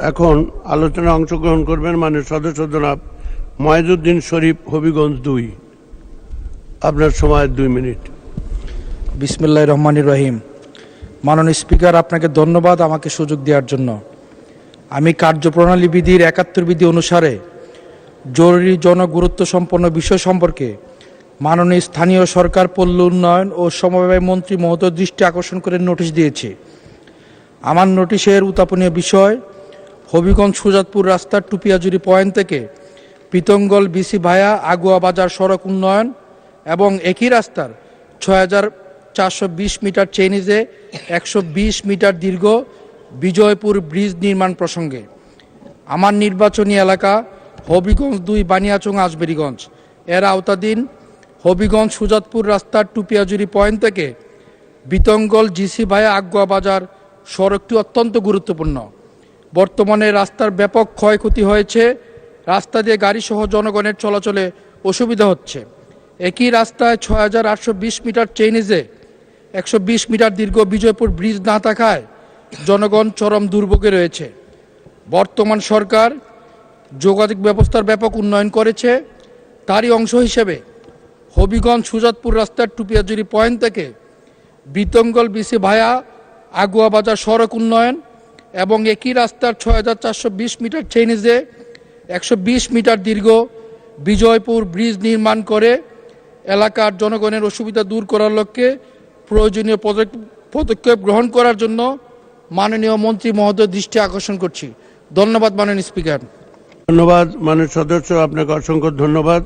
এখন আলোচনায় অংশগ্রহণ করবেন মানের সদস্য জনাব ময়েজুদ্দিন শরীফ, হবিগঞ্জ দুই। আপনার সময় দুই মিনিট। বিসমিল্লাহ রহমানির রহিম। মাননীয় স্পিকার, আপনাকে ধন্যবাদ আমাকে সুযোগ দেওয়ার জন্য। আমি কার্যপ্রণালী বিধির একাত্তর বিধি অনুসারে জরুরি জনগুরুত্ব সম্পন্ন বিষয় সম্পর্কে মাননীয় স্থানীয় সরকার পল্লী উন্নয়ন ও সমবায় মন্ত্রী মহোদয় দৃষ্টি আকর্ষণ করে নোটিশ দিয়েছি। আমার নোটিশের উত্থাপনীয় বিষয় হবিগঞ্জ সুজাতপুর রাস্তার টুপিয়াজুরি পয়েন্ট থেকে পিতঙ্গল বিসি ভায়া আগুয়া বাজার সড়ক উন্নয়ন এবং একই রাস্তার ছয় হাজার চারশো বিশ মিটার চেইনিজে একশো বিশ মিটার দীর্ঘ বিজয়পুর ব্রিজ নির্মাণ প্রসঙ্গে। আমার নির্বাচনী এলাকা হবিগঞ্জ দুই বানিয়াচং আজবেরিগঞ্জ। এর আওতাধীন হবিগঞ্জ সুজাতপুর রাস্তার টুপিয়াজুরি পয়েন্ট থেকে বিতঙ্গল জিসি ভায়া আগুয়া বাজার সড়কটি অত্যন্ত গুরুত্বপূর্ণ। বর্তমানে রাস্তার ব্যাপক ক্ষয়ক্ষতি হয়েছে। রাস্তা দিয়ে গাড়িসহ জনগণের চলাচলে অসুবিধা হচ্ছে। একই রাস্তায় ছয় হাজার আটশো বিশ মিটার চেইনিজে, একশো বিশ মিটার দীর্ঘ বিজয়পুর ব্রিজ না থাকায় জনগণ চরম দুর্ভোগে রয়েছে। বর্তমান সরকার যোগাযোগ ব্যবস্থার ব্যাপক উন্নয়ন করেছে। তারই অংশ হিসেবে হবিগঞ্জ সুজাতপুর রাস্তার টুপিয়াজুরি পয়েন্ট থেকে বিতঙ্গল বিসি ভায়া আগুয়া বাজার সড়ক উন্নয়ন এবং একই রাস্তার ছয় হাজার চারশো বিশ মিটার চেইনিজে একশো বিশ মিটার দীর্ঘ বিজয়পুর ব্রিজ নির্মাণ করে এলাকার জনগণের অসুবিধা দূর করার লক্ষ্যে প্রয়োজনীয় পদক- পদক্ষেপ গ্রহণ করার জন্য মাননীয় মন্ত্রী মহোদয় দৃষ্টি আকর্ষণ করছি। ধন্যবাদ মাননীয় স্পিকার। ধন্যবাদ মানের সদস্য, আপনাকে অসংখ্য ধন্যবাদ।